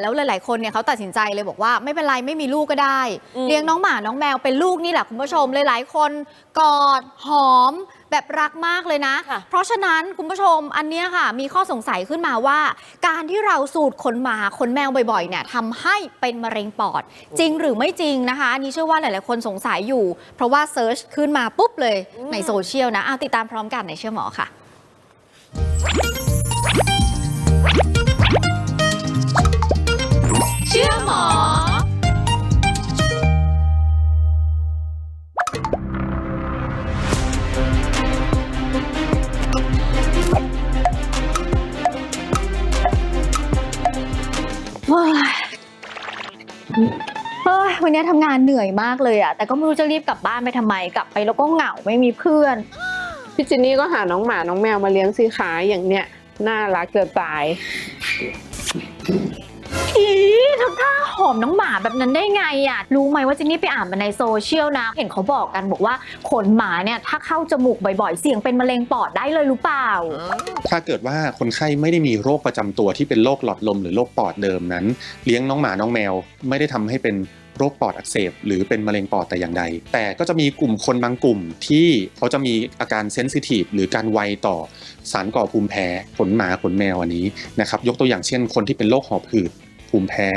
แล้วหลาย ๆ คนเนี่ยเขาตัดสินใจเลยบอกว่าไม่เป็นไรไม่มีลูกก็ได้อืมเลี้ยงน้องหมาน้องแมวเป็นลูกนี่แหละคุณผู้ชมหลาย ๆ คนกอดหอมแบบรักมากเลยนะค่ะเพราะฉะนั้นคุณผู้ชมอันเนี้ยค่ะ มีข้อสงสัยขึ้นมาว่า การที่เราสูดขนหมาขนแมวบ่อย ๆ เนี่ยทำให้เป็นมะเร็งปอด จริงหรือไม่จริงนะคะอันนี้เชื่อว่าหลาย ๆ คนสงสัยอยู่ เพราะว่าเซิร์ชขึ้นมาปุ๊บเลยในโซเชียลนะเอาติดตามพร้อมกันในเชื่อหมอค่ะ เฮ้ยวันนี้ทำงานเหนื่อยมากเลยอะแต่ก็ไม่รู้จะรีบกลับบ้านไปทำไม กลับไปแล้วก็เหงาไม่มีเพื่อน พี่จินนี่ก็หาน้องหมา น้องแมวมาเลี้ยงสิคะอย่างเนี้ยน่ารักเกินตาย อี ทำท่าหอมน้องหมาแบบนั้นได้ไงอะรู้ไหมว่าเจินนี่ไปอ่านมาในโซเชียลนะ เห็นเขาบอกกันบอกว่าขนหมาเนี่ยถ้าเข้าจมูกบ่อยๆ เสี่ยงเป็นมะเร็งปอดได้เลยหรือเปล่า ถ้าเกิดว่าคนไข้ไม่ได้มีโรคประจำตัวที่เป็นโรคหลอดลมหรือโรคปอดเดิมนั้น เลี้ยงน้องหมาน้องแมว ไม่ได้ทำให้เป็นโรคปอดอักเสบหรือเป็นมะเร็งปอดแต่อย่างใด แต่ก็จะมีกลุ่มคนบางกลุ่มที่เขาจะมีอาการเซนซิทีฟหรือการไวต่อสารก่อภูมิแพ้ขนหมาขนแมวอันนี้นะครับยกตัวอย่างเช่นคนที่เป็นโรคหอบหืด ภูมิแพ้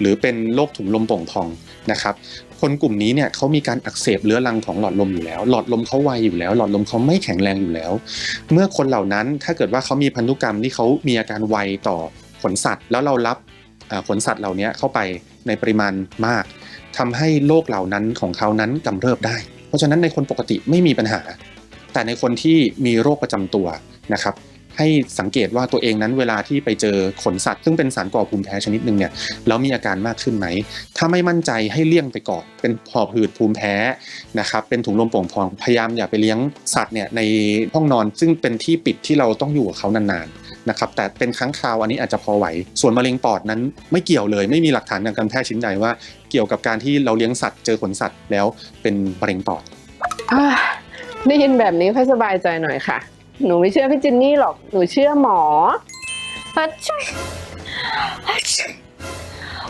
หรือเป็นโรคถุงลมโป่งพองนะครับคนกลุ่มนี้เนี่ยเขามีการอักเสบเรื้อรังของหลอดลมอยู่แล้ว หลอดลมเขาไวอยู่แล้ว หลอดลมเขาไม่แข็งแรงอยู่แล้ว เมื่อคนเหล่านั้นถ้าเกิดว่าเขามีพันธุกรรมที่เขามีอาการไวต่อขนสัตว์ แล้วเรารับขนสัตว์เหล่านี้เข้าไปในปริมาณมากทำให้โรคเหล่านั้นของเขานั้นกำเริบได้ เพราะฉะนั้นในคนปกติไม่มีปัญหา แต่ในคนที่มีโรคประจำตัวนะครับ ให้สังเกตว่าตัวเองนั้นเวลาที่ไปเจอขนสัตว์ ซึ่งเป็นสารก่อภูมิแพ้ชนิดหนึ่งเนี่ยแล้วมีอาการมากขึ้นไหม ถ้าไม่มั่นใจให้เลี่ยงไปก่อน เป็นหอบหืดภูมิแพ้นะครับ เป็นถุงลมโป่งพอง พยายามอย่าไปเลี้ยงสัตว์เนี่ยในห้องนอน ซึ่งเป็นที่ปิดที่เราต้องอยู่กับเขานานๆนะครับ แต่เป็นครั้งคราวอันนี้อาจจะพอไหว ส่วนมะเร็งปอดนั้นไม่เกี่ยวเลย ไม่มีหลักฐานทางการแพทย์ชิ้นใดว่า เกี่ยวกับการที่เราเลี้ยงสัตว์เจอขนสัตว์แล้วเป็นมะเร็งปอดได้ยินแบบนี้ค่อยสบายใจหน่อยค่ะ หนูไม่เชื่อพี่จินนี่หรอก หนูเชื่อหมอ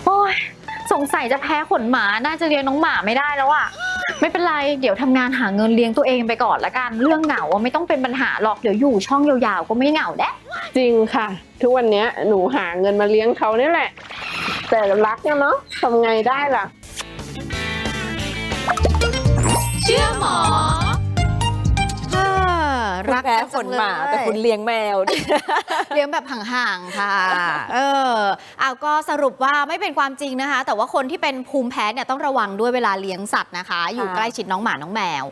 โอ้ยสงสัยจะแพ้ขนหมา น่าจะเลี้ยงน้องหมาไม่ได้แล้วอะไม่เป็นไร เดี๋ยวทำงานหาเงินเลี้ยงตัวเองไปก่อนละกัน เรื่องเหงาอะไม่ต้องเป็นปัญหาหรอก เดี๋ยวอยู่ช่องยาวๆ ก็ไม่เหงาแน่จริงค่ะ ทุกวันเนี้ยหนูหาเงินมาเลี้ยงเขานี่แหละ แต่รักนะเนาะทำไงได้ล่ะ เชื่อหมอ รักแพ้ขนหมาแต่คุณเลี้ยงแมว เลี้ยงแบบห่างๆค่ะ เออเอาก็สรุปว่าไม่เป็นความจริงนะคะ แต่ว่าคนที่เป็นภูมิแพ้เนี่ยต้องระวังด้วยเวลาเลี้ยงสัตว์นะคะ อยู่ใกล้ชิดน้องหมาน้องแมว